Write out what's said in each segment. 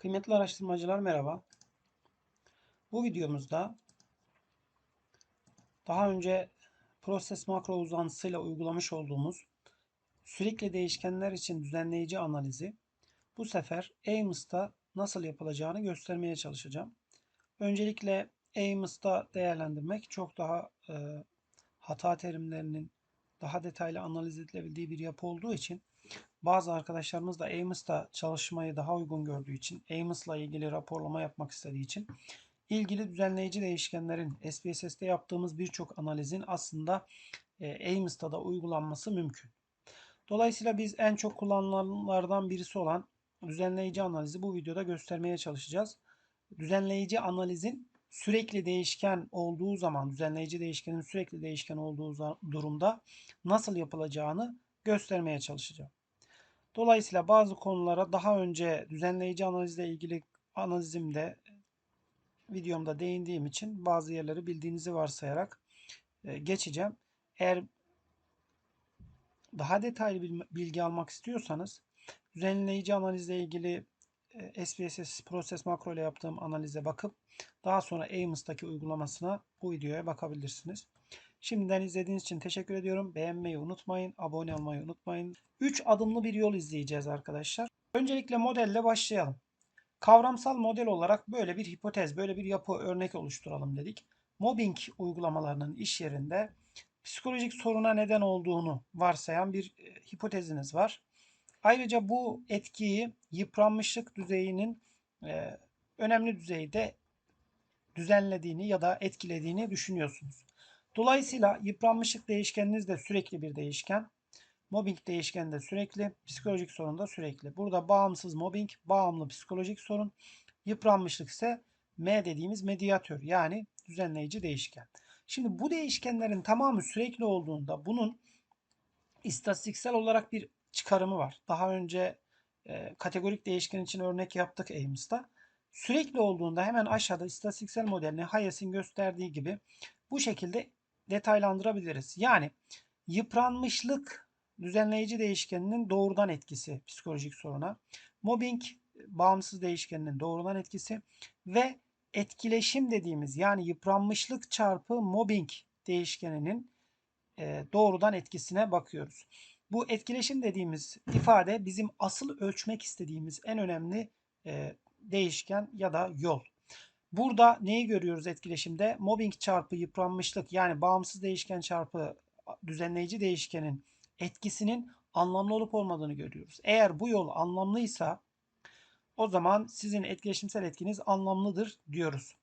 Kıymetli araştırmacılar merhaba. Bu videomuzda daha önce proses makro uzantısıyla uygulamış olduğumuz sürekli değişkenler için düzenleyici analizi bu sefer Amos'ta nasıl yapılacağını göstermeye çalışacağım. Öncelikle Amos'ta değerlendirmek çok daha e, hata terimlerinin daha detaylı analiz edilebildiği bir yapı olduğu için bazı arkadaşlarımız da Amos'ta çalışmayı daha uygun gördüğü için, Amos'la ilgili raporlama yapmak istediği için ilgili düzenleyici değişkenlerin SPSS'te yaptığımız birçok analizin aslında e, Amos'ta da uygulanması mümkün. Dolayısıyla biz en çok kullanılanlardan birisi olan düzenleyici analizi bu videoda göstermeye çalışacağız. Düzenleyici analizin sürekli değişken olduğu zaman, düzenleyici değişkenin sürekli değişken olduğu durumda nasıl yapılacağını göstermeye çalışacağım. Dolayısıyla bazı konulara daha önce düzenleyici analizle ilgili analizimde videomda değindiğim için bazı yerleri bildiğinizi varsayarak e, geçeceğim. Eğer daha detaylı bilgi almak istiyorsanız düzenleyici analizle ilgili e, SPSS proses makro ile yaptığım analize bakıp daha sonra Amos'taki uygulamasına bu videoya bakabilirsiniz. Şimdiden izlediğiniz için teşekkür ediyorum. Beğenmeyi unutmayın, abone olmayı unutmayın. 3 adımlı bir yol izleyeceğiz arkadaşlar. Öncelikle modelle başlayalım. Kavramsal model olarak böyle bir hipotez, böyle bir yapı örnek oluşturalım dedik. Mobbing uygulamalarının iş yerinde psikolojik soruna neden olduğunu varsayan bir e, hipoteziniz var. Ayrıca bu etkiyi yıpranmışlık düzeyinin e, önemli düzeyde düzenlediğini ya da etkilediğini düşünüyorsunuz. Dolayısıyla yıpranmışlık değişkeniniz de sürekli bir değişken. Mobbing değişkeni de sürekli, psikolojik sorun da sürekli. Burada bağımsız mobbing, bağımlı psikolojik sorun. Yıpranmışlık ise M dediğimiz medyatör yani düzenleyici değişken. Şimdi bu değişkenlerin tamamı sürekli olduğunda bunun istatistiksel olarak bir çıkarımı var. Daha önce e, kategorik değişken için örnek yaptık Amos'ta. Sürekli olduğunda hemen aşağıda istatistiksel modelini Hayes'in gösterdiği gibi bu şekilde detaylandırabiliriz. Yani yıpranmışlık düzenleyici değişkeninin doğrudan etkisi psikolojik soruna, mobbing bağımsız değişkeninin doğrudan etkisi ve etkileşim dediğimiz yani yıpranmışlık çarpı mobbing değişkeninin e, doğrudan etkisine bakıyoruz. Bu etkileşim dediğimiz ifade bizim asıl ölçmek istediğimiz en önemli e, değişken ya da yol. Burada neyi görüyoruz etkileşimde? Mobbing çarpı yıpranmışlık yani bağımsız değişken çarpı düzenleyici değişkenin etkisinin anlamlı olup olmadığını görüyoruz. Eğer bu yol anlamlıysa o zaman sizin etkileşimsel etkiniz anlamlıdır diyoruz.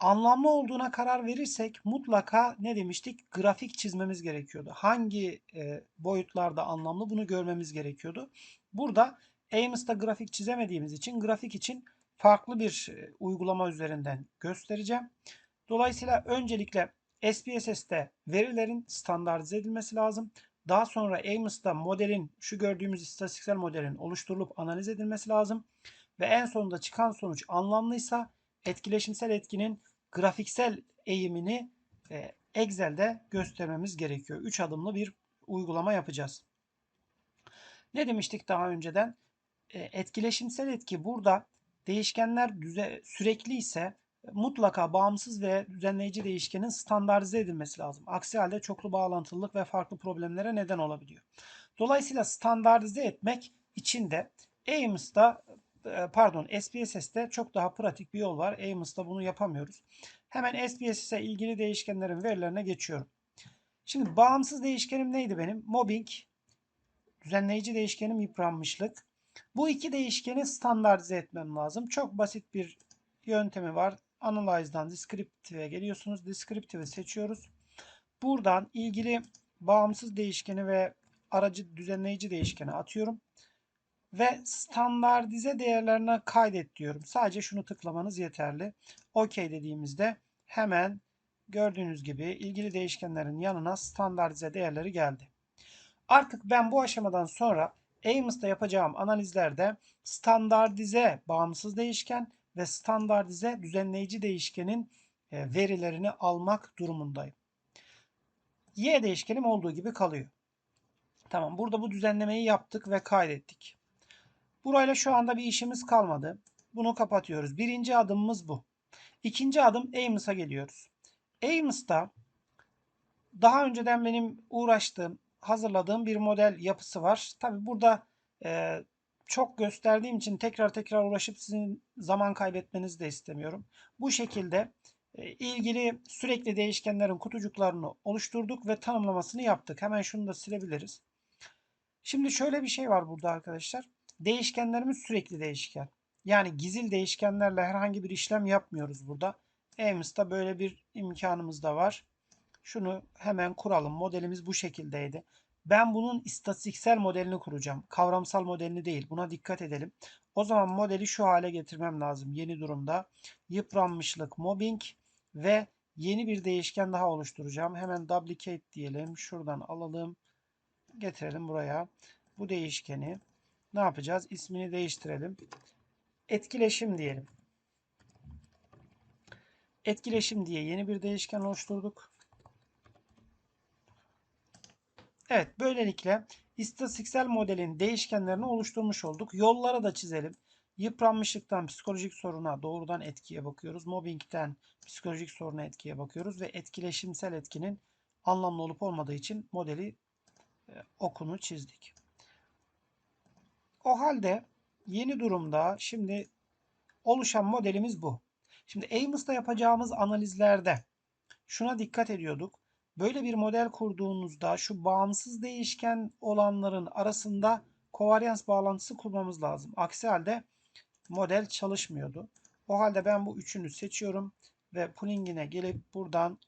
Anlamlı olduğuna karar verirsek mutlaka ne demiştik? Grafik çizmemiz gerekiyordu. Hangi e, boyutlarda anlamlı bunu görmemiz gerekiyordu. Burada Amos'ta grafik çizemediğimiz için grafik için farklı bir e, uygulama üzerinden göstereceğim. Dolayısıyla öncelikle SPSS'te verilerin standartize edilmesi lazım. Daha sonra Amos'ta modelin, şu gördüğümüz istatistiksel modelin oluşturulup analiz edilmesi lazım. Ve en sonunda çıkan sonuç anlamlıysa etkileşimsel etkinin grafiksel eğimini e, Excel'de göstermemiz gerekiyor. 3 adımlı bir uygulama yapacağız. Ne demiştik daha önceden? E, etkileşimsel etki burada değişkenler düze, sürekli ise mutlaka bağımsız ve düzenleyici değişkenin standartize edilmesi lazım. Aksi halde çoklu bağlantılılık ve farklı problemlere neden olabiliyor. Dolayısıyla standartize etmek için de Amos'ta e, pardon SPSS'te çok daha pratik bir yol var. Amos'ta bunu yapamıyoruz. Hemen SPSS'e ilgili değişkenlerin verilerine geçiyorum. Şimdi bağımsız değişkenim neydi benim? Mobbing, düzenleyici değişkenim yıpranmışlık. Bu iki değişkeni standartize etmem lazım. Çok basit bir yöntemi var. Analyze'dan Descriptive'e geliyorsunuz. Descriptive'i seçiyoruz. Buradan ilgili bağımsız değişkeni ve aracı düzenleyici değişkeni atıyorum. Ve standartize değerlerine kaydet diyorum. Sadece şunu tıklamanız yeterli. OK dediğimizde hemen gördüğünüz gibi ilgili değişkenlerin yanına standartize değerleri geldi. Artık ben bu aşamadan sonra Amos'ta yapacağım analizlerde standartize bağımsız değişken ve standartize düzenleyici değişkenin e, verilerini almak durumundayım. Y değişkenim olduğu gibi kalıyor. Tamam burada bu düzenlemeyi yaptık ve kaydettik. Burayla şu anda bir işimiz kalmadı. Bunu kapatıyoruz. Birinci adımımız bu. İkinci adım Amos'a geliyoruz. Amos'ta daha önceden benim uğraştığım, hazırladığım bir model yapısı var. Tabi burada e, çok gösterdiğim için tekrar tekrar uğraşıp sizin zaman kaybetmenizi de istemiyorum. Bu şekilde e, ilgili sürekli değişkenlerin kutucuklarını oluşturduk ve tanımlamasını yaptık. Hemen şunu da silebiliriz. Şimdi şöyle bir şey var burada arkadaşlar. Değişkenlerimiz sürekli değişken. Yani gizil değişkenlerle herhangi bir işlem yapmıyoruz burada. Amos'ta böyle bir imkanımız da var. Şunu hemen kuralım. Modelimiz bu şekildeydi. Ben bunun istatistiksel modelini kuracağım. Kavramsal modelini değil. Buna dikkat edelim. O zaman modeli şu hale getirmem lazım. Yeni durumda yıpranmışlık, mobbing ve yeni bir değişken daha oluşturacağım. Hemen duplicate diyelim. Şuradan alalım. Getirelim buraya. Bu değişkeni ne yapacağız? İsmini değiştirelim. Etkileşim diyelim. Etkileşim diye yeni bir değişken oluşturduk. Evet böylelikle istatistiksel modelin değişkenlerini oluşturmuş olduk. Yollara da çizelim. Yıpranmışlıktan psikolojik soruna doğrudan etkiye bakıyoruz. Mobbingten psikolojik soruna etkiye bakıyoruz ve etkileşimsel etkinin anlamlı olup olmadığı için modeli e, okunu çizdik. O halde yeni durumda şimdi oluşan modelimiz bu. Şimdi Amos'ta yapacağımız analizlerde şuna dikkat ediyorduk. Böyle bir model kurduğunuzda şu bağımsız değişken olanların arasında kovaryans bağlantısı kurmamız lazım. Aksi halde model çalışmıyordu. O halde ben bu üçünü seçiyorum ve plugin'e gelip buradan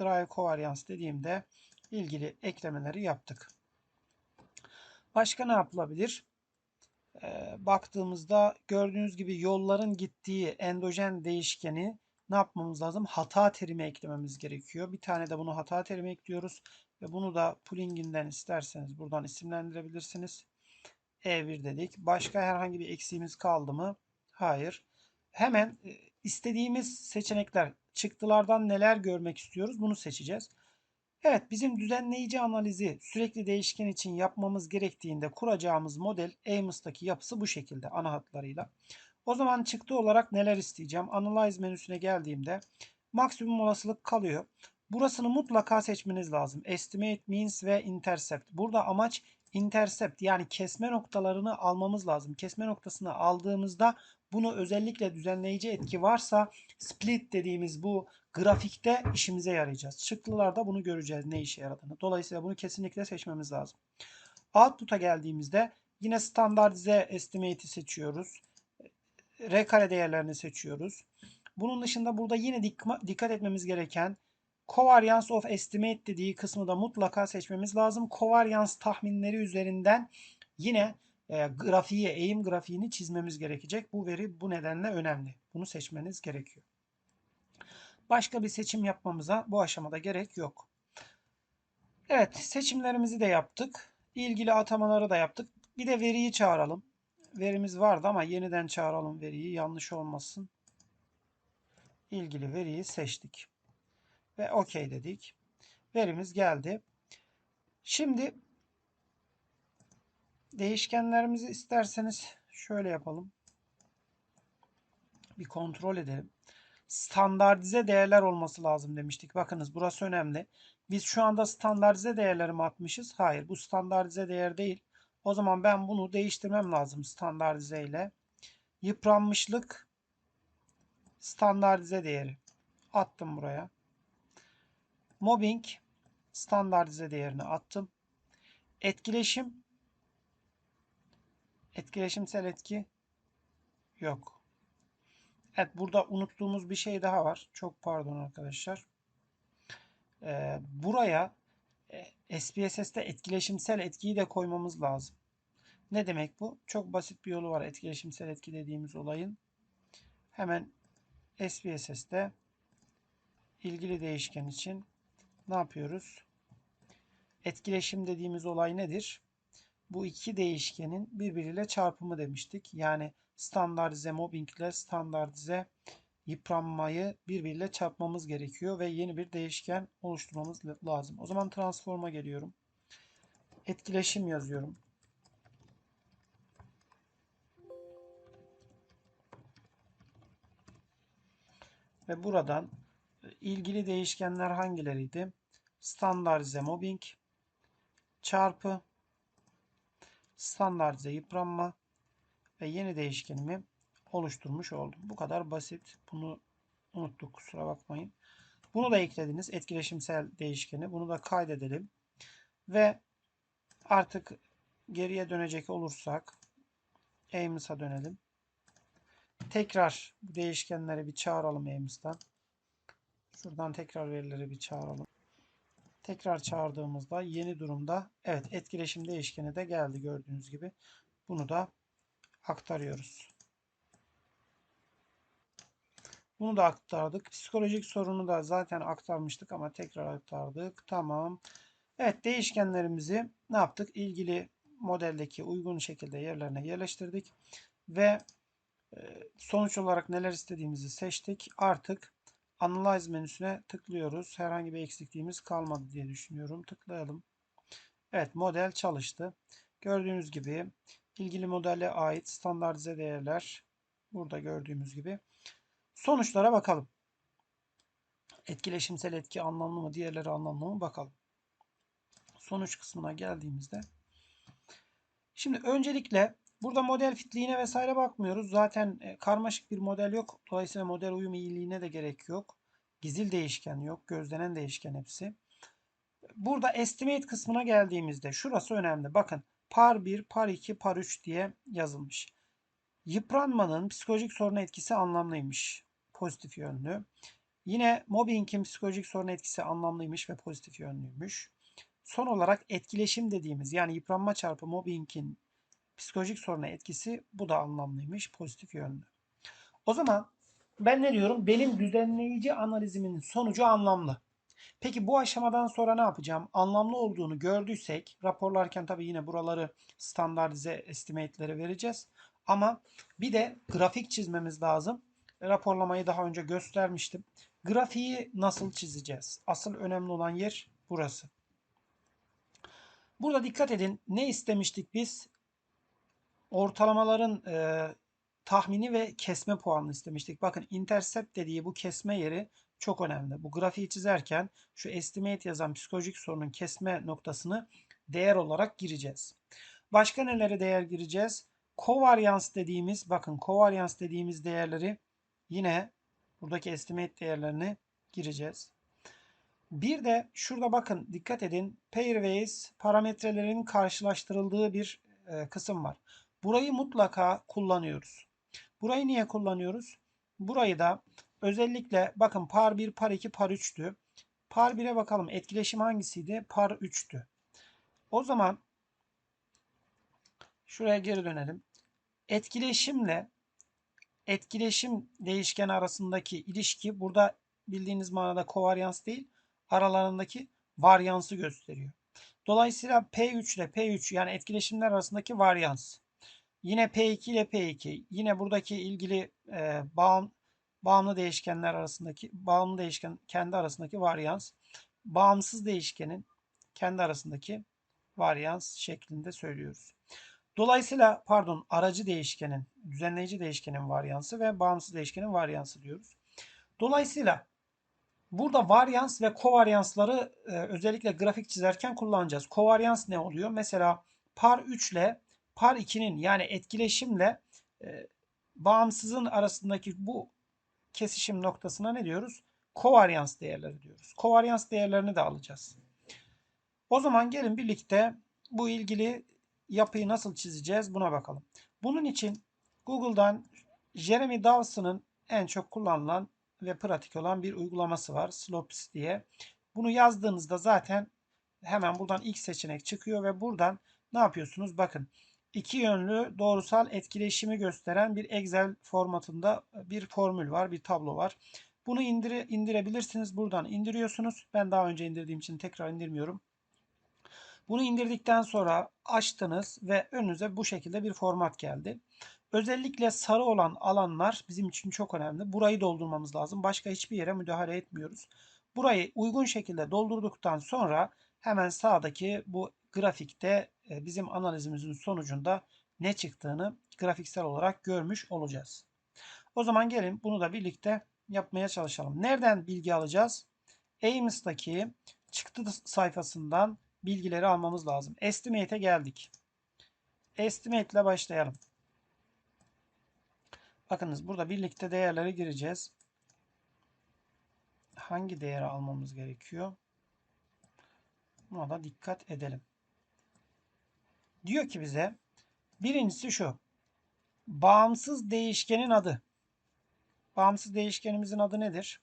drive covariance dediğimde ilgili eklemeleri yaptık. Başka ne yapılabilir? Ee, baktığımızda gördüğünüz gibi yolların gittiği endojen değişkeni ne yapmamız lazım? Hata terimi eklememiz gerekiyor. Bir tane de bunu hata terimi ekliyoruz. Ve bunu da plugin'den isterseniz buradan isimlendirebilirsiniz. E1 dedik. Başka herhangi bir eksiğimiz kaldı mı? Hayır. Hemen e, istediğimiz seçenekler, çıktılardan neler görmek istiyoruz bunu seçeceğiz. Evet bizim düzenleyici analizi sürekli değişken için yapmamız gerektiğinde kuracağımız model Amos'taki yapısı bu şekilde ana hatlarıyla. O zaman çıktı olarak neler isteyeceğim? Analyze menüsüne geldiğimde maksimum olasılık kalıyor. Burasını mutlaka seçmeniz lazım. Estimate, Means ve Intercept. Burada amaç intercept yani kesme noktalarını almamız lazım. Kesme noktasını aldığımızda bunu özellikle düzenleyici etki varsa split dediğimiz bu grafikte işimize yarayacağız. Çıktılarda bunu göreceğiz ne işe yaradığını. Dolayısıyla bunu kesinlikle seçmemiz lazım. Output'a geldiğimizde yine standartize estimate'i seçiyoruz. R kare değerlerini seçiyoruz. Bunun dışında burada yine dikkat etmemiz gereken Covariance of Estimate dediği kısmı da mutlaka seçmemiz lazım. Covariance tahminleri üzerinden yine e, grafiği, eğim grafiğini çizmemiz gerekecek. Bu veri bu nedenle önemli. Bunu seçmeniz gerekiyor. Başka bir seçim yapmamıza bu aşamada gerek yok. Evet seçimlerimizi de yaptık. İlgili atamaları da yaptık. Bir de veriyi çağıralım. Verimiz vardı ama yeniden çağıralım veriyi. Yanlış olmasın. İlgili veriyi seçtik. Ve OK dedik. Verimiz geldi. Şimdi değişkenlerimizi isterseniz şöyle yapalım. Bir kontrol edelim. Standartize değerler olması lazım demiştik. Bakınız burası önemli. Biz şu anda standartize değerleri mi atmışız? Hayır bu standartize değer değil. O zaman ben bunu değiştirmem lazım standartize ile. Yıpranmışlık standartize değeri. Attım buraya. Mobbing standartize değerini attım. Etkileşim etkileşimsel etki yok. Evet burada unuttuğumuz bir şey daha var. Çok pardon arkadaşlar. Ee, buraya SPSS'te etkileşimsel etkiyi de koymamız lazım. Ne demek bu? Çok basit bir yolu var etkileşimsel etki dediğimiz olayın. Hemen SPSS'te ilgili değişken için ne yapıyoruz? Etkileşim dediğimiz olay nedir? Bu iki değişkenin birbiriyle çarpımı demiştik. Yani standartize mobbing ile standartize yıpranmayı birbiriyle çarpmamız gerekiyor ve yeni bir değişken oluşturmamız lazım. O zaman transforma geliyorum. Etkileşim yazıyorum. Ve buradan e, ilgili değişkenler hangileriydi? Standartize mobbing çarpı standartize yıpranma ve yeni değişkenimi oluşturmuş oldum. Bu kadar basit. Bunu unuttuk kusura bakmayın. Bunu da eklediniz. Etkileşimsel değişkeni. Bunu da kaydedelim. Ve artık geriye dönecek olursak Amos'a dönelim. Tekrar değişkenleri bir çağıralım Amos'tan. Şuradan tekrar verileri bir çağıralım. Tekrar çağırdığımızda yeni durumda evet etkileşim değişkeni de geldi gördüğünüz gibi. Bunu da aktarıyoruz. Bunu da aktardık. Psikolojik sorunu da zaten aktarmıştık ama tekrar aktardık. Tamam. Evet değişkenlerimizi ne yaptık? İlgili modeldeki uygun şekilde yerlerine yerleştirdik. Ve e, sonuç olarak neler istediğimizi seçtik. Artık Analyze menüsüne tıklıyoruz. Herhangi bir eksikliğimiz kalmadı diye düşünüyorum. Tıklayalım. Evet model çalıştı. Gördüğünüz gibi ilgili modele ait standartize değerler burada gördüğümüz gibi. Sonuçlara bakalım. Etkileşimsel etki anlamlı mı, diğerleri anlamlı mı bakalım. Sonuç kısmına geldiğimizde Şimdi öncelikle burada model fitliğine vesaire bakmıyoruz. Zaten e, karmaşık bir model yok. Dolayısıyla model uyum iyiliğine de gerek yok. Gizil değişken yok. Gözlenen değişken hepsi. Burada estimate kısmına geldiğimizde şurası önemli. Bakın par 1, par 2, par 3 diye yazılmış. Yıpranmanın psikolojik sorun etkisi anlamlıymış. Pozitif yönlü. Yine mobbingin psikolojik sorun etkisi anlamlıymış ve pozitif yönlüymüş. Son olarak etkileşim dediğimiz yani yıpranma çarpı mobbingin psikolojik soruna etkisi bu da anlamlıymış, pozitif yönlü. O zaman ben ne diyorum? Benim düzenleyici analizimin sonucu anlamlı. Peki bu aşamadan sonra ne yapacağım? Anlamlı olduğunu gördüysek raporlarken tabii yine buraları standartize estimate'leri vereceğiz. Ama bir de grafik çizmemiz lazım. Raporlamayı daha önce göstermiştim. Grafiği nasıl çizeceğiz? Asıl önemli olan yer burası. Burada dikkat edin. Ne istemiştik biz? Ortalamaların e, tahmini ve kesme puanını istemiştik. Bakın intercept dediği bu kesme yeri çok önemli. Bu grafiği çizerken şu estimate yazan psikolojik sorunun kesme noktasını değer olarak gireceğiz. Başka nelere değer gireceğiz? Covariance dediğimiz bakın covariance dediğimiz değerleri yine buradaki estimate değerlerini gireceğiz. Bir de şurada bakın dikkat edin pairwise parametrelerin karşılaştırıldığı bir e, kısım var. Burayı mutlaka kullanıyoruz. Burayı niye kullanıyoruz? Burayı da özellikle bakın par 1, par 2, par 3'tü. Par 1'e bakalım etkileşim hangisiydi? Par 3'tü. O zaman şuraya geri dönelim. Etkileşimle etkileşim değişkeni arasındaki ilişki burada bildiğiniz manada kovaryans değil aralarındaki varyansı gösteriyor. Dolayısıyla P3 ile P3 yani etkileşimler arasındaki varyans. Yine P2 ile P2 yine buradaki ilgili e, bağım, bağımlı değişkenler arasındaki bağımlı değişken kendi arasındaki varyans bağımsız değişkenin kendi arasındaki varyans şeklinde söylüyoruz. Dolayısıyla pardon aracı değişkenin, düzenleyici değişkenin varyansı ve bağımsız değişkenin varyansı diyoruz. Dolayısıyla burada varyans ve kovaryansları e, özellikle grafik çizerken kullanacağız. Kovaryans ne oluyor? Mesela par 3 ile par 2'nin yani etkileşimle e, bağımsızın arasındaki bu kesişim noktasına ne diyoruz? Kovaryans değerleri diyoruz. Kovaryans değerlerini de alacağız. O zaman gelin birlikte bu ilgili yapıyı nasıl çizeceğiz buna bakalım. Bunun için Google'dan Jeremy Dawson'ın en çok kullanılan ve pratik olan bir uygulaması var. Slopes diye. Bunu yazdığınızda zaten hemen buradan ilk seçenek çıkıyor ve buradan ne yapıyorsunuz? Bakın iki yönlü doğrusal etkileşimi gösteren bir Excel formatında bir formül var, bir tablo var. Bunu indire, indirebilirsiniz. Buradan indiriyorsunuz. Ben daha önce indirdiğim için tekrar indirmiyorum. Bunu indirdikten sonra açtınız ve önünüze bu şekilde bir format geldi. Özellikle sarı olan alanlar bizim için çok önemli. Burayı doldurmamız lazım. Başka hiçbir yere müdahale etmiyoruz. Burayı uygun şekilde doldurduktan sonra hemen sağdaki bu grafikte e, bizim analizimizin sonucunda ne çıktığını grafiksel olarak görmüş olacağız. O zaman gelin bunu da birlikte yapmaya çalışalım. Nereden bilgi alacağız? Amos'taki çıktı sayfasından bilgileri almamız lazım. Estimate'e geldik. Estimate ile başlayalım. Bakınız burada birlikte değerleri gireceğiz. Hangi değeri almamız gerekiyor? Buna da dikkat edelim. Diyor ki bize birincisi şu. Bağımsız değişkenin adı. Bağımsız değişkenimizin adı nedir?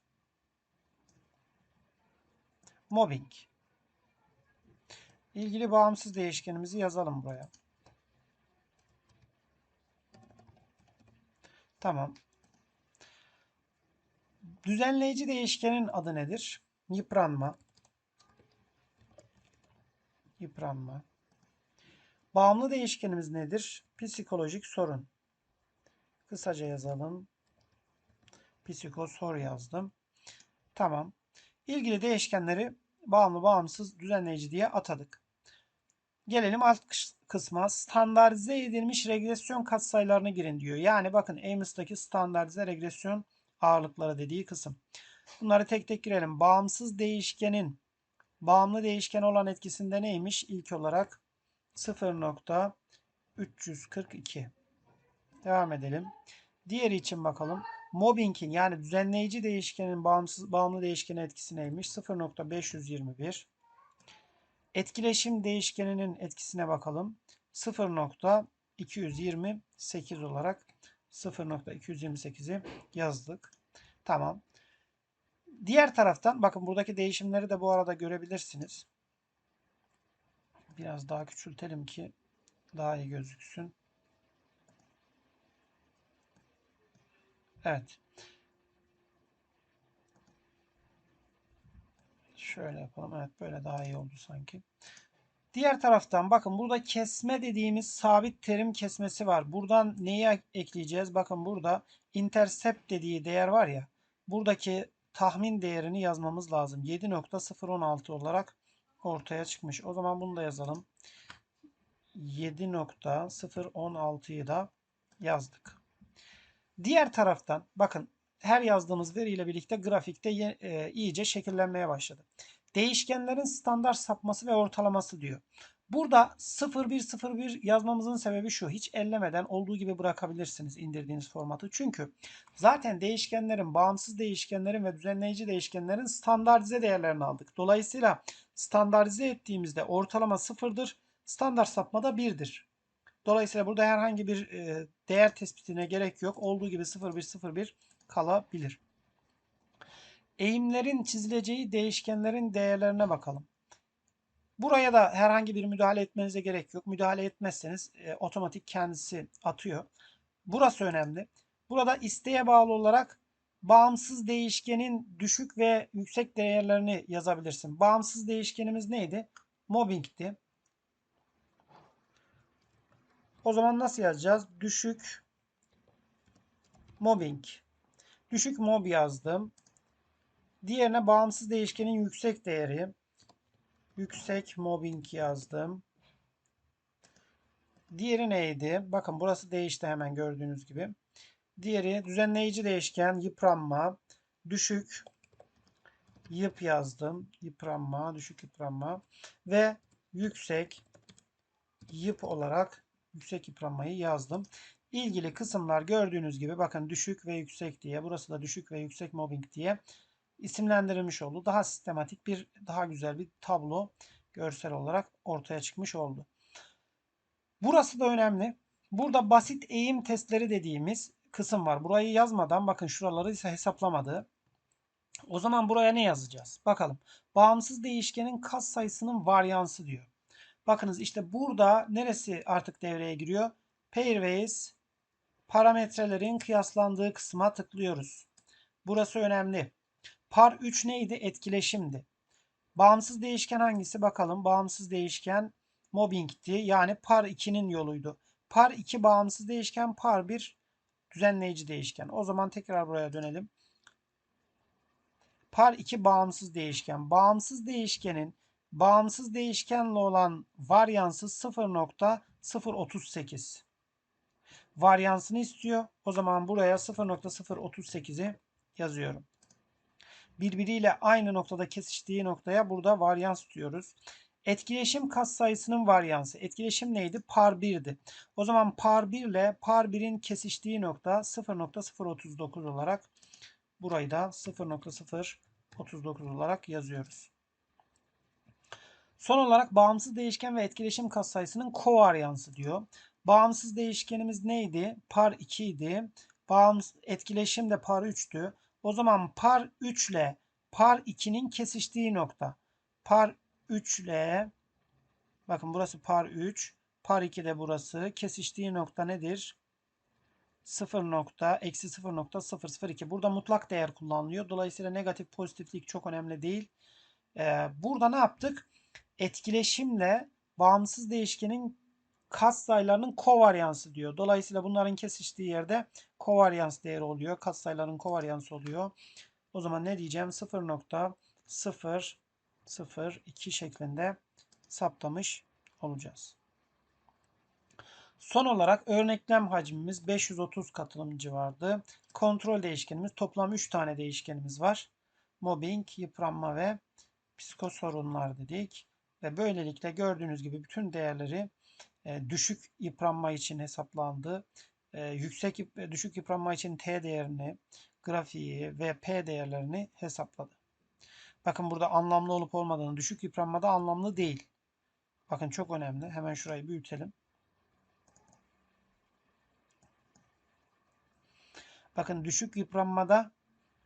Mobbing. İlgili bağımsız değişkenimizi yazalım buraya. Tamam. Düzenleyici değişkenin adı nedir? Yıpranma. Yıpranma. Bağımlı değişkenimiz nedir? Psikolojik sorun. Kısaca yazalım. Psikosor yazdım. Tamam. İlgili değişkenleri bağımlı bağımsız düzenleyici diye atadık. Gelelim alt kısma. Standartize edilmiş regresyon katsayılarını girin diyor. Yani bakın Amos'taki standartize regresyon ağırlıkları dediği kısım. Bunları tek tek girelim. Bağımsız değişkenin bağımlı değişken olan etkisinde neymiş? İlk olarak 0.342. Devam edelim. Diğeri için bakalım. Mobbing'in yani düzenleyici değişkenin bağımsız bağımlı değişkeni etkisi neymiş? 0.521. Etkileşim değişkeninin etkisine bakalım. 0.228 olarak 0.228'i yazdık. Tamam. Diğer taraftan bakın buradaki değişimleri de bu arada görebilirsiniz. Biraz daha küçültelim ki daha iyi gözüksün. Evet. Şöyle yapalım. Evet böyle daha iyi oldu sanki. Diğer taraftan bakın burada kesme dediğimiz sabit terim kesmesi var. Buradan neyi ekleyeceğiz? Bakın burada intercept dediği değer var ya. Buradaki tahmin değerini yazmamız lazım. 7.016 olarak ortaya çıkmış. O zaman bunu da yazalım. 7.016'yı da yazdık. Diğer taraftan bakın her yazdığımız veriyle birlikte grafikte e, iyice şekillenmeye başladı. Değişkenlerin standart sapması ve ortalaması diyor. Burada 0101 yazmamızın sebebi şu. Hiç ellemeden olduğu gibi bırakabilirsiniz indirdiğiniz formatı. Çünkü zaten değişkenlerin, bağımsız değişkenlerin ve düzenleyici değişkenlerin standartize değerlerini aldık. Dolayısıyla standartize ettiğimizde ortalama sıfırdır. Standart sapma da 1'dir. Dolayısıyla burada herhangi bir e, değer tespitine gerek yok. Olduğu gibi 0101 kalabilir. Eğimlerin çizileceği değişkenlerin değerlerine bakalım. Buraya da herhangi bir müdahale etmenize gerek yok. Müdahale etmezseniz e, otomatik kendisi atıyor. Burası önemli. Burada isteğe bağlı olarak bağımsız değişkenin düşük ve yüksek değerlerini yazabilirsin. Bağımsız değişkenimiz neydi? Mobbing'ti. O zaman nasıl yazacağız? Düşük mobbing. Düşük mob yazdım. Diğerine bağımsız değişkenin yüksek değeri. Yüksek mobbing yazdım. Diğeri neydi? Bakın burası değişti hemen gördüğünüz gibi. Diğeri düzenleyici değişken yıpranma. Düşük yıp yazdım. Yıpranma, düşük yıpranma ve yüksek yıp olarak yüksek yıpranmayı yazdım. İlgili kısımlar gördüğünüz gibi bakın düşük ve yüksek diye burası da düşük ve yüksek mobbing diye isimlendirilmiş oldu. Daha sistematik bir daha güzel bir tablo görsel olarak ortaya çıkmış oldu. Burası da önemli. Burada basit eğim testleri dediğimiz kısım var. Burayı yazmadan bakın şuraları ise hesaplamadı. O zaman buraya ne yazacağız? Bakalım. Bağımsız değişkenin kas sayısının varyansı diyor. Bakınız işte burada neresi artık devreye giriyor? Pairwise parametrelerin kıyaslandığı kısma tıklıyoruz. Burası önemli. Par 3 neydi? Etkileşimdi. Bağımsız değişken hangisi? Bakalım. Bağımsız değişken mobbingti. Yani par 2'nin yoluydu. Par 2 bağımsız değişken, par 1 düzenleyici değişken. O zaman tekrar buraya dönelim. Par 2 bağımsız değişken. Bağımsız değişkenin bağımsız değişkenle olan varyansı 0.038. Varyansını istiyor. O zaman buraya 0.038'i yazıyorum. Birbiriyle aynı noktada kesiştiği noktaya burada varyans tutuyoruz. Etkileşim katsayısının varyansı. Etkileşim neydi? Par 1'di. O zaman par 1 ile par 1'in kesiştiği nokta 0.039 olarak burayı da 0.039 olarak yazıyoruz. Son olarak bağımsız değişken ve etkileşim katsayısının kovaryansı diyor. Bağımsız değişkenimiz neydi? Par 2 idi. Bağımsız etkileşim de par 3'tü. O zaman par 3 ile par 2'nin kesiştiği nokta. Par 3 ile bakın burası par 3. Par 2 de burası. Kesiştiği nokta nedir? 0 nokta eksi 0.002. Burada mutlak değer kullanılıyor. Dolayısıyla negatif pozitiflik çok önemli değil. Ee, burada ne yaptık? Etkileşimle bağımsız değişkenin katsayılarının kovaryansı diyor. Dolayısıyla bunların kesiştiği yerde kovaryans değeri oluyor. Katsayıların kovaryansı oluyor. O zaman ne diyeceğim? 0.002 şeklinde saptamış olacağız. Son olarak örneklem hacmimiz 530 katılımcı vardı. Kontrol değişkenimiz toplam 3 tane değişkenimiz var. Mobbing, yıpranma ve psikosorunlar dedik. Ve böylelikle gördüğünüz gibi bütün değerleri düşük yıpranma için hesaplandı. E, yüksek e, düşük yıpranma için T değerini, grafiği ve P değerlerini hesapladı. Bakın burada anlamlı olup olmadığını düşük yıpranmada anlamlı değil. Bakın çok önemli. Hemen şurayı büyütelim. Bakın düşük yıpranmada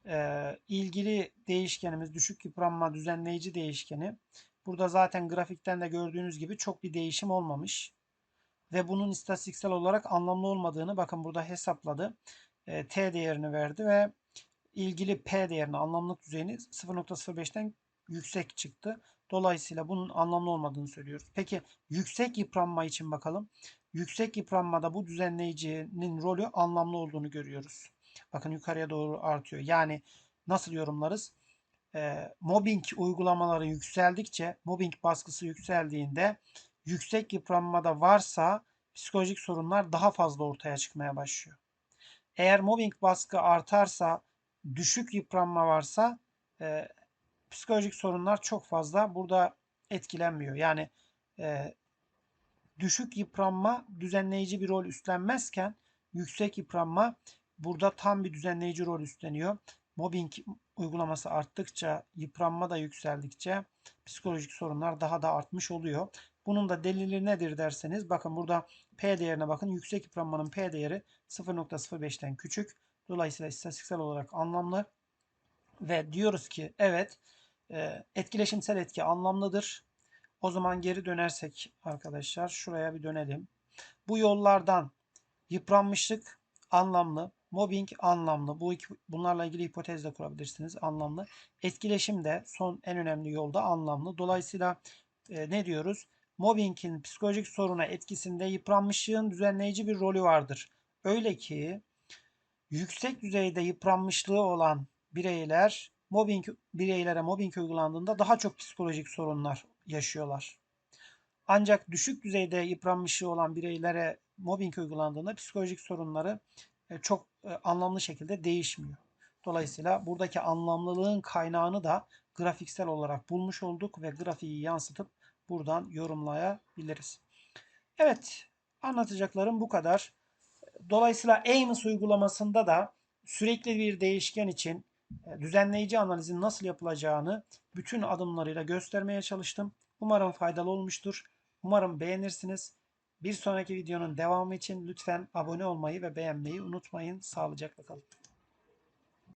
e, ilgili değişkenimiz düşük yıpranma düzenleyici değişkeni. Burada zaten grafikten de gördüğünüz gibi çok bir değişim olmamış. Ve bunun istatistiksel olarak anlamlı olmadığını bakın burada hesapladı. E, T değerini verdi ve ilgili P değerini anlamlık düzeyini 0.05'ten yüksek çıktı. Dolayısıyla bunun anlamlı olmadığını söylüyoruz. Peki yüksek yıpranma için bakalım. Yüksek yıpranmada bu düzenleyicinin rolü anlamlı olduğunu görüyoruz. Bakın yukarıya doğru artıyor. Yani nasıl yorumlarız? E, mobbing uygulamaları yükseldikçe, mobbing baskısı yükseldiğinde yüksek yıpranmada varsa psikolojik sorunlar daha fazla ortaya çıkmaya başlıyor. Eğer mobbing baskı artarsa, düşük yıpranma varsa e, psikolojik sorunlar çok fazla burada etkilenmiyor. Yani e, düşük yıpranma düzenleyici bir rol üstlenmezken yüksek yıpranma burada tam bir düzenleyici rol üstleniyor. Mobbing uygulaması arttıkça, yıpranma da yükseldikçe psikolojik sorunlar daha da artmış oluyor. Bunun da delili nedir derseniz bakın burada P değerine bakın. Yüksek yıpranmanın P değeri 0.05'ten küçük. Dolayısıyla istatistiksel olarak anlamlı. Ve diyoruz ki evet e, etkileşimsel etki anlamlıdır. O zaman geri dönersek arkadaşlar şuraya bir dönelim. Bu yollardan yıpranmışlık anlamlı, mobbing anlamlı. Bu iki, bunlarla ilgili hipotez de kurabilirsiniz anlamlı. Etkileşim de son en önemli yolda anlamlı. Dolayısıyla e, ne diyoruz? Mobbingin psikolojik soruna etkisinde yıpranmışlığın düzenleyici bir rolü vardır. Öyle ki yüksek düzeyde yıpranmışlığı olan bireyler mobbing bireylere mobbing uygulandığında daha çok psikolojik sorunlar yaşıyorlar. Ancak düşük düzeyde yıpranmışlığı olan bireylere mobbing uygulandığında psikolojik sorunları e, çok e, anlamlı şekilde değişmiyor. Dolayısıyla buradaki anlamlılığın kaynağını da grafiksel olarak bulmuş olduk ve grafiği yansıtıp buradan yorumlayabiliriz. Evet, anlatacaklarım bu kadar. Dolayısıyla Amos uygulamasında da sürekli bir değişken için e, düzenleyici analizin nasıl yapılacağını bütün adımlarıyla göstermeye çalıştım. Umarım faydalı olmuştur. Umarım beğenirsiniz. Bir sonraki videonun devamı için lütfen abone olmayı ve beğenmeyi unutmayın. Sağlıcakla kalın.